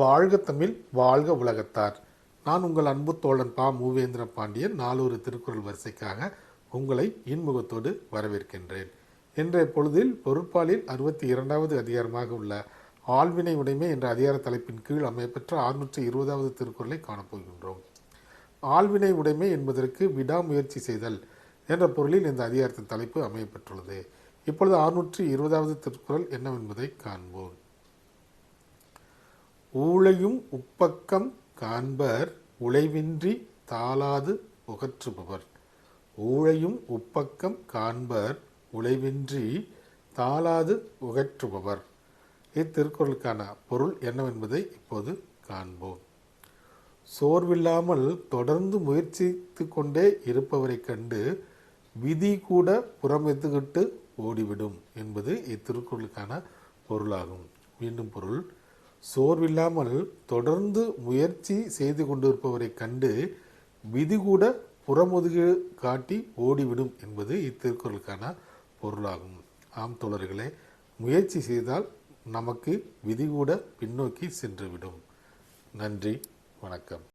வாழ்க தமிழ் வாழ்க உலகத்தார். நான் உங்கள் அன்பு தோழன் பா. மூவேந்திர பாண்டியன். நாலூறு திருக்குறள் வரிசைக்காக உங்களை இன்முகத்தோடு வரவேற்கின்றேன். இன்றைய பொழுதில் பொறுப்பாளில் அறுபத்தி இரண்டாவது அதிகாரமாக உள்ள ஆழ்வினை உடைமை என்ற அதிகார தலைப்பின் கீழ் அமையப்பெற்ற அறுநூற்றி இருபதாவது திருக்குறளை காணப்போகின்றோம் ஆழ்வினை உடைமை என்பதற்கு விடாமுயற்சி செய்தல் என்ற பொருளில் இந்த அதிகாரத்தின் தலைப்பு அமையப்பெற்றுள்ளது இப்பொழுது அறுநூற்றி இருபதாவது திருக்குறள் என்னவென்பதை காண்போம். ஊழையும் உப்பக்கம் காண்பர் உழைவின்றி தாளாது புகற்றுபவர். ஊழையும் உப்பக்கம் காண்பர் உழைவின்றி தாளாது உகற்றுபவர் இத்திருக்குறளுக்கான பொருள் என்னவென்பதை இப்போது காண்போம். சோர்வில்லாமல் தொடர்ந்து முயற்சித்து கொண்டே இருப்பவரைக் கண்டு விதி கூட புறமெத்துக்கிட்டு ஓடிவிடும் என்பது இத்திருக்குறளுக்கான பொருளாகும். மீண்டும் பொருள். சோர்வில்லாமல் தொடர்ந்து முயற்சி செய்து கொண்டிருப்பவரைக் கண்டு விதி கூட புறமுதுகு காட்டி ஓடிவிடும் என்பது இத்திருக்குறளுக்கான பொருளாகும். ஆம் தோழர்களே முயற்சி செய்தால் நமக்கு விதி கூட பின்னோக்கி சென்றுவிடும். நன்றி வணக்கம்.